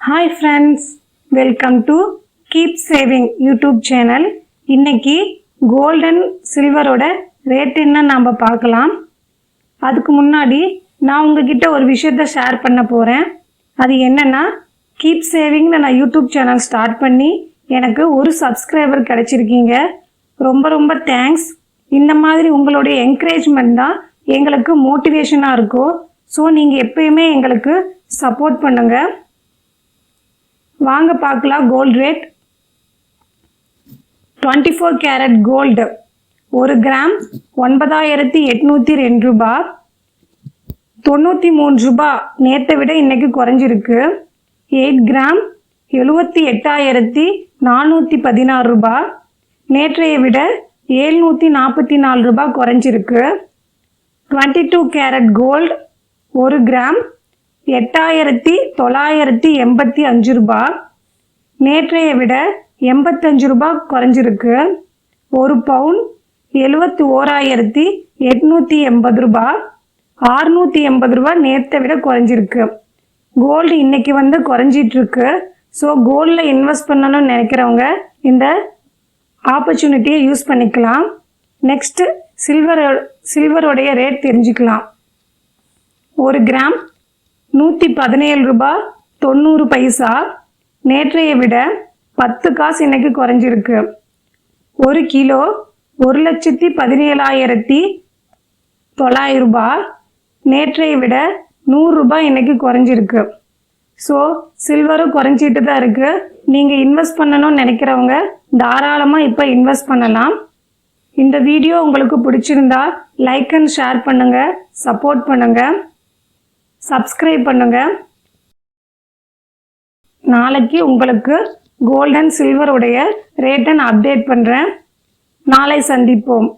Hi friends welcome to keep saving YouTube channel இன்னைக்கு golden சில்வரோட rate என்ன நாம் பார்க்கலாம். அதுக்கு முன்னாடி நான் உங்ககிட்ட ஒரு விஷயத்த ஷேர் பண்ண போகிறேன் அது என்னென்னா கீப் சேவிங்னு நான் யூடியூப் சேனல் ஸ்டார்ட் பண்ணி எனக்கு ஒரு சப்ஸ்கிரைபர் கிடச்சிருக்கீங்க. ரொம்ப ரொம்ப தேங்க்ஸ் இந்த மாதிரி உங்களுடைய என்கரேஜ்மெண்ட் தான் எங்களுக்கு மோட்டிவேஷனாக இருக்கும் ஸோ நீங்கள் எப்பயுமே எங்களுக்கு சப்போர்ட் பண்ணுங்கள் வாங்க பார்க்கலாம் gold rate twenty four carat gold ஒரு கிராம் ஒன்பதாயிரத்தி எட்நூற்றி ரெண்டு ரூபா. தொண்ணூற்றி மூணு ரூபா. நேற்றை விட இன்றைக்கி குறைஞ்சிருக்கு. எயிட் கிராம் எழுபத்தி எட்டாயிரத்தி நானூற்றி பதினாறு ரூபா. நேற்றைய விட ஏழ்நூற்றி நாற்பத்தி நாலு ரூபா குறைஞ்சிருக்கு. டுவெண்ட்டி டூ கேரட் கோல்டு ஒரு கிராம் எட்டாயிரத்தி தொள்ளாயிரத்தி எண்பத்தி அஞ்சு ரூபா நேற்றைய விட எண்பத்தஞ்சு ரூபா குறைஞ்சிருக்கு. ஒரு பவுன் எழுபத்தி ஓராயிரத்தி எட்நூற்றி எண்பது ரூபா ஆறுநூற்றி எண்பது ரூபா நேற்றை விட குறைஞ்சிருக்கு. கோல்டு இன்றைக்கி வந்து குறைஞ்சிட்ருக்கு. ஸோ கோல்டில் இன்வெஸ்ட் பண்ணணும்னு நினைக்கிறவங்க இந்த ஆப்பர்ச்சுனிட்டியை யூஸ் பண்ணிக்கலாம். நெக்ஸ்ட்டு சில்வர் சில்வருடைய ரேட் தெரிஞ்சுக்கலாம். ஒரு கிராம் நூற்றி பதினேழு ரூபாய் தொண்ணூறு பைசா. நேற்றைய விட பத்து காசு இன்னைக்கு குறைஞ்சிருக்கு. ஒரு கிலோ ஒரு லட்சத்தி பதினேழாயிரத்தி தொள்ளாயிரம் ரூபாய் நேற்றைய விட நூறுரூபா இன்னைக்கு குறைஞ்சிருக்கு. ஸோ சில்வரும் குறைஞ்சிட்டு தான் இருக்குது நீங்கள் இன்வெஸ்ட் பண்ணணும்னு நினைக்கிறவங்க தாராளமாக இப்போ இன்வெஸ்ட் பண்ணலாம். இந்த வீடியோ உங்களுக்கு பிடிச்சிருந்தா லைக் அண்ட் ஷேர் பண்ணுங்கள் சப்போர்ட் பண்ணுங்கள் சப்ஸ்கிரைப் பண்ணுங்கள் நாளைக்கு உங்களுக்கு கோல்டன் சில்வருடைய ரேட்டை நான் அப்டேட் பண்ணுறேன் நாளை சந்திப்போம்.